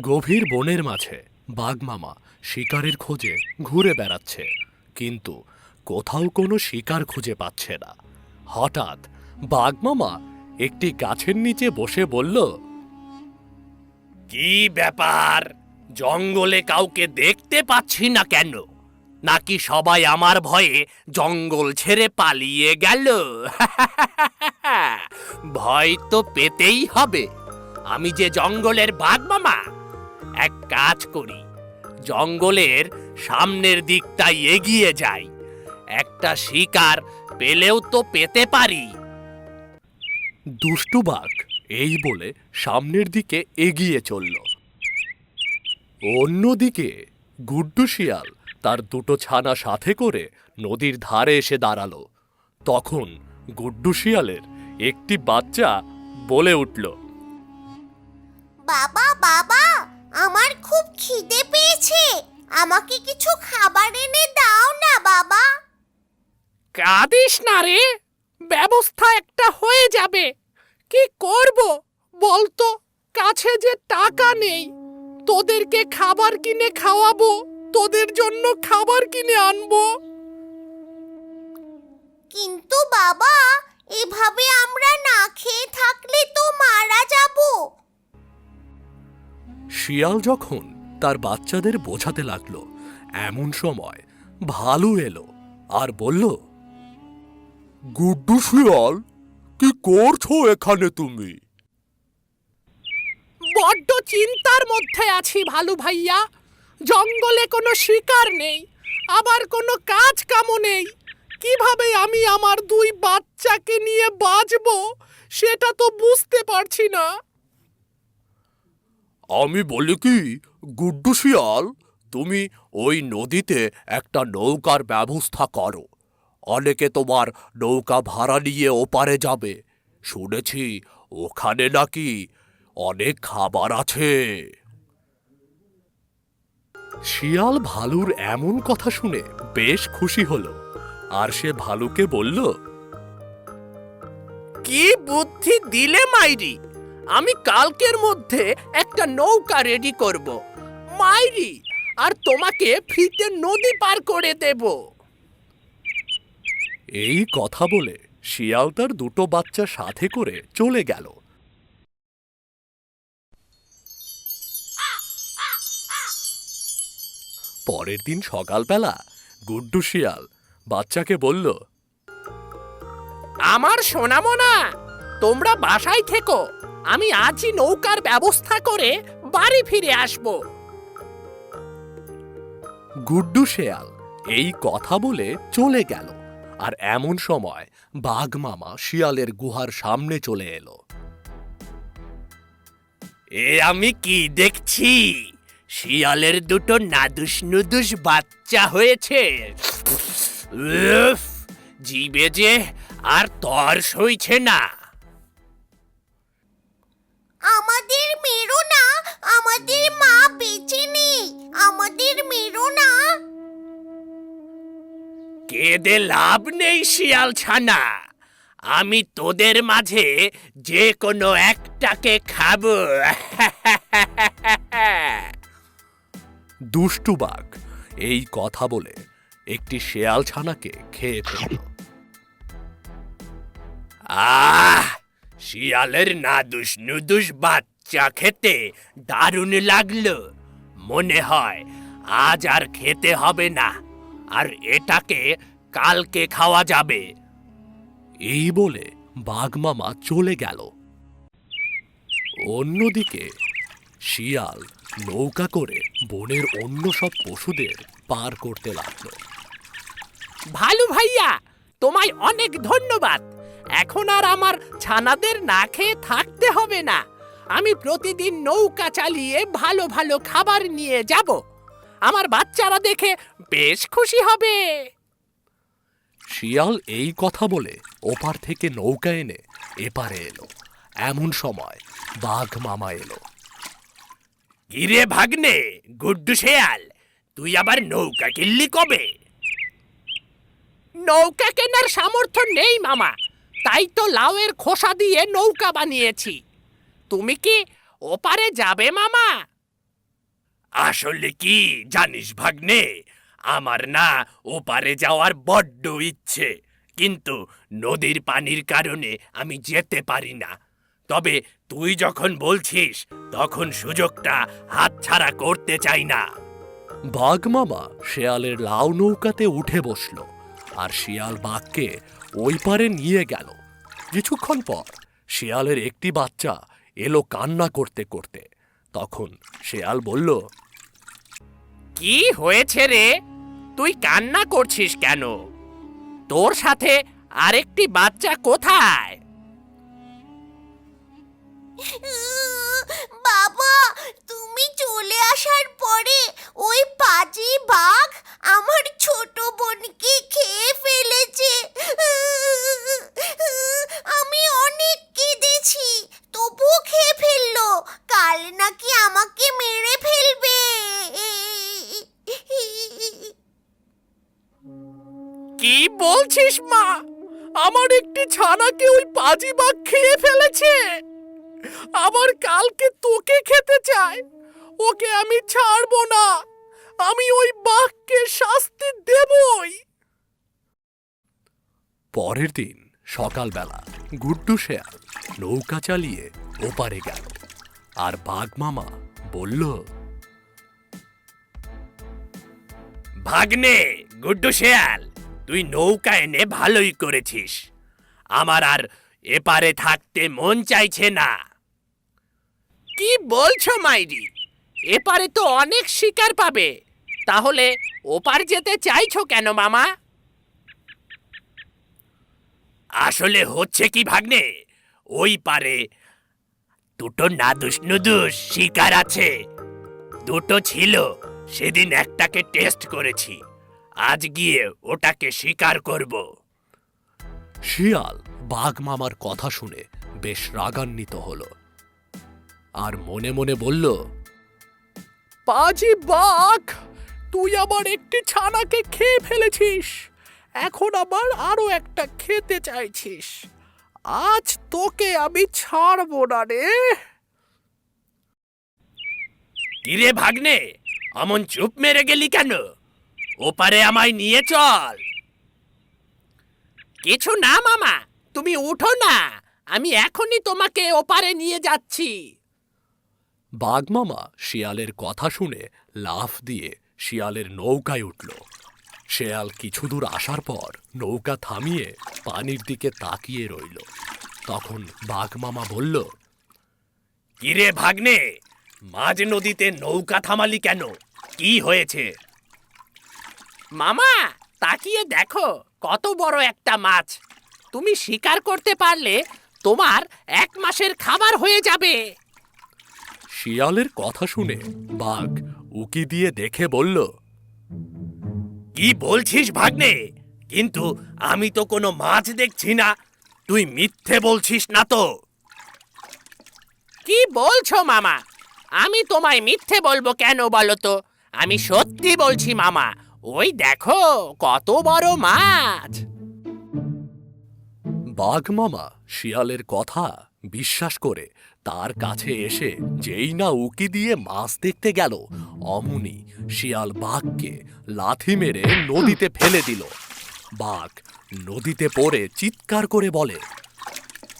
গভীর বনের মাঝে বাঘমামা শিকারের খোঁজে ঘুরে বেড়াচ্ছে, কিন্তু কোথাও কোনো শিকার খুঁজে পাচ্ছে না। হঠাৎ বাঘমামা একটি গাছের নিচে বসে বলল, কি ব্যাপার? জঙ্গলে কাউকে দেখতে পাচ্ছি না কেন? নাকি সবাই আমার ভয়ে জঙ্গল ছেড়ে পালিয়ে গেল? ভয় তো পেতেই হবে। আমি যে জঙ্গলের বাঘ মামা এক কাজ করি। জঙ্গলের সামনের দিকটাই এগিয়ে যাই। একটা শিকার পেলেও তো পেতে পারি। দুষ্টু বাঘ এই বলে সামনের দিকে এগিয়ে চলল। অন্যদিকে গুড্ডু শিয়াল তার দুটো ছানা সাথে করে নদীর ধারে এসে দাঁড়াল। তখন গুড্ডু শিয়ালের একটি বাচ্চা বলে উঠল খিদে পেয়েছে। আমাকে কিছু খাবার এনে দাও না বাবা। কাঁদিস না রে ব্যবস্থা একটা হয়ে যাবে। কি করব বলতো কাছে যে টাকা নেই তোদেরকে খাবার কিনে খাওয়াবো তোদের জন্য খাবার কিনে আনব। কিন্তু বাবা এভাবে আমরা না খেয়ে থাকলে তো মারা যাব। শিয়াল যখন তার বাচ্চাদের বোঝাতে লাগল। এমন সময় ভালু এলো আর বলল গুড্ডু শিয়াল কি করছ এখানে তুমি? বড্ড চিন্তার মধ্যে আছি ভালু ভাইয়া। জঙ্গলে কোনো শিকার নেই আবার কোনো কাজ কামও নেই। কীভাবে আমি আমার দুই বাচ্চাকে নিয়ে বাঁচবো সেটা তো বুঝতে পারছি না। আমি বলি কি গুড্ডু শিয়াল, তুমি ওই নদীতে একটা নৌকার ব্যবস্থা করো। অনেকে তোমার নৌকা ভাড়া নিয়ে ওপারে যাবে। শুনেছি ওখানে নাকি অনেক খাবার আছে। শিয়াল ভালুর এমন কথা শুনে বেশ খুশি হলো, আর সে ভালুকে বলল, কি বুদ্ধি দিলে মাইরি? আমি কালকের মধ্যে একটা নৌকা রেডি করব। মাইরি আর তোমাকে ফ্রিতে নদী পার করে দেব। এই কথা বলে শিয়াল তার দুটো বাচ্চা সাথে করে চলে গেল। পরের দিন সকালবেলা গুড্ডু শিয়াল বাচ্চাকে বলল আমার সোনামোনা তোমরা বাসায় থেকো আমি আজই নৌকার ব্যবস্থা করে বাড়ি ফিরে আসব। গুড্ডু শেয়াল এই কথা বলে চলে গেল। আর এমন সময় বাঘ মামা শিয়ালের গুহার সামনে চলে এলো। এ আমি কি দেখছি? শিয়ালের দুটো নাদুস নুদুস বাচ্চা হয়েছে। উফ, যে আর তর সইছে না। আমাদের মেরো না আমাদের মা বেঁচে নেই আমাদের মেরো না। কেঁদে লাভ নেই শিয়াল ছানা আমি তোদের মাঝে যে কোনো একটাকে খাব। দুষ্টু বাঘ এই কথা বলে একটি শেয়াল ছানাকে খেয়ে ফেলল। আহ! শিয়ালের নাদুস নুদুস বাচ্চা খেতে দারুণ লাগল। মনে হয় আজ আর খেতে হবে না আর এটাকে কালকে খাওয়া যাবে। এই বলে বাঘমামা চলে গেল। অন্যদিকে শিয়াল নৌকা করে বনের অন্য সব পশুদের পার করতে লাগল। ভালু ভাইয়া তোমায় অনেক ধন্যবাদ। এখন আর আমার ছানাদের না খেয়ে থাকতে হবে না। আমি প্রতিদিন নৌকা চালিয়ে ভালো ভালো খাবার নিয়ে যাব। আমার বাচ্চারা দেখে বেশ খুশি হবে। শিয়াল এই কথা বলে ওপার থেকে নৌকা এনে এপারে এলো। এমন সময় বাঘ মামা এলো। গিরে ভাগ্নে গুড্ডু শেয়াল তুই আবার নৌকা কিনলি কবে? নৌকা কেনার সামর্থ্য নেই মামা। তাই তো লাউয়ের খোসা দিয়ে নৌকা বানিয়েছি। তুমি কি ওপারে যাবে মামা? আসলে কি জানিস ভাগ্নে আমার না ওপারে যাওয়ার বড্ড ইচ্ছে কিন্তু নদীর পানির কারণে আমি যেতে পারি না। তবে তুই যখন বলছিস তখন সুযোগটা হাতছাড়া করতে চাই না। বাঘ মামা শেয়ালের লাউ নৌকাতে উঠে বসল আর শিয়াল বাঘকে ওই পারে নিয়ে গেল। কিছুক্ষণ পর শিয়ালের একটি বাচ্চা এলো কান্না করতে করতে। তখন শেয়াল বলল কি হয়েছে রে? তুই কান্না করছিস কেন? তোর সাথে আরেকটি বাচ্চা কোথায়? বাবা তুমি চলে আসার পরে ওই পাজি বাঘ আমার ছোট বোনকে খেয়ে ফেলেছে। আমি অনেক কেঁদেছি, তবুও খেয়ে ফেলল। কাল নাকি আমাকে মেরে ফেলবে। কি বলছিস মা? আমার একটি ছানাকে ওই পাজি বাঘ খেয়ে ফেলেছে। আবার কালকে তোকে খেতে চায়, ওকে আমি ছাড়বো না। আমি ওই বাঘকে শাস্তি দেবই। পরের দিন সকালবেলা গুড্ডু শেয়াল নৌকা চালিয়ে ওপারে গেল। আর বাঘ মামা বলল, ভাগ্নে, গুড্ডু শেয়াল, তুই নৌকা এনে ভালোই করেছিস। আমার আর এপারে থাকতে মন চাইছে না। কি বলছো মাইরি? এপারে তো অনেক শিকার পাবে। তাহলে ওপার যেতে চাইছো কেন মামা? আসলে হচ্ছে কি ভাগ্নে? ওই পারে দুটো নাদুস নুদুস শিকার আছে। দুটো ছিল সেদিন একটাকে টেস্ট করেছি। আজ গিয়ে ওটাকে শিকার করব। শিয়াল বাঘ মামার কথা শুনে বেশ রাগান্বিত হলো আর মনে মনে বলল পাজি বাঘ! তুই আবার একটি ছানাকে খেয়ে ফেলেছিস। এখন আবার আরও একটা খেতে চাইছিস। আজ তোকে আমি ছাড়বো না রে। কিরে ভাগ্নে অমন চুপ মেরে গেলি কেন? ওপারে আমায় নিয়ে চল। কিছু না মামা তুমি উঠো না আমি এখনই তোমাকে ওপারে নিয়ে যাচ্ছি। বাঘমামা শিয়ালের কথা শুনে লাফ দিয়ে শিয়ালের নৌকায় উঠল। শেয়াল কিছু দূর আসার পর নৌকা থামিয়ে পানির দিকে তাকিয়ে রইল। তখন বাঘমামা বলল কিরে ভাগ্নে মাঝ নদীতে নৌকা থামালি কেন? কি হয়েছে? মামা তাকিয়ে দেখো কত বড় একটা মাছ। তুমি শিকার করতে পারলে তোমার এক মাসের খাবার হয়ে যাবে। শিয়ালের কথা শুনে বাঘ উকি দিয়ে দেখে বলল কি বলছিস ভাগ্নে? কিন্তু আমি তো কোনো মাছ দেখছি না। তুই মিথ্যে বলছিস না তো? কি বলছো মামা? আমি তোমায় মিথ্যে বলব কেন বলো তো? আমি সত্যি বলছি মামা ওই দেখো কত বড় মাছ! বাঘ মামা শিয়ালের কথা। বিশ্বাস করে তার কাছে এসে যেই না উকি দিয়ে মাছ দেখতে গেল, অমনি শিয়াল বাঘকে লাথি মেরে নদীতে ফেলে দিল। বাঘ নদীতে পড়ে চিৎকার করে বলে,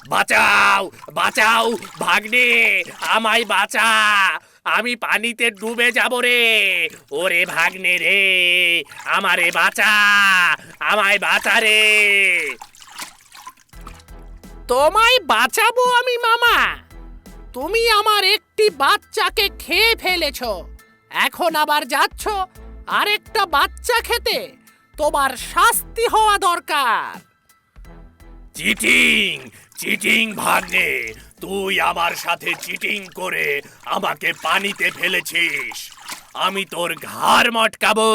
বাঁচাও বাঁচাও ভাগ্নে, আমায় বাঁচা, আমি পানিতে ডুবে যাব রে। ওরে ভাগ্নে রে, আমারে বাঁচা, আমায় বাঁচা রে। তোমায় বাঁচাবো আমি মামা। তুমি আমার একটি বাচ্চাকে খেয়ে ফেলেছ। এখন আবার যাচ্ছ আরেকটা বাচ্চা খেতে। তোমার শাস্তি হওয়া দরকার। চিটিং চিটিং ভাগ্নে তুই আমার সাথে চিটিং করে আমাকে পানিতে ফেলেছিস। আমি তোর ঘাড় মটকাবো।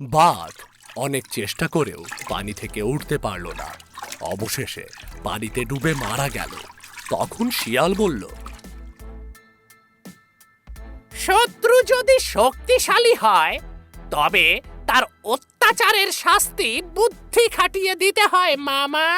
বাঘ অনেক চেষ্টা করেও পানি থেকে উঠতে পারল না। অবশেষে পানিতে ডুবে মারা গেল। তখন শিয়াল বলল, শত্রু যদি শক্তিশালী হয়, তবে তার অত্যাচারের শাস্তি বুদ্ধি খাটিয়ে দিতে হয়, মামা।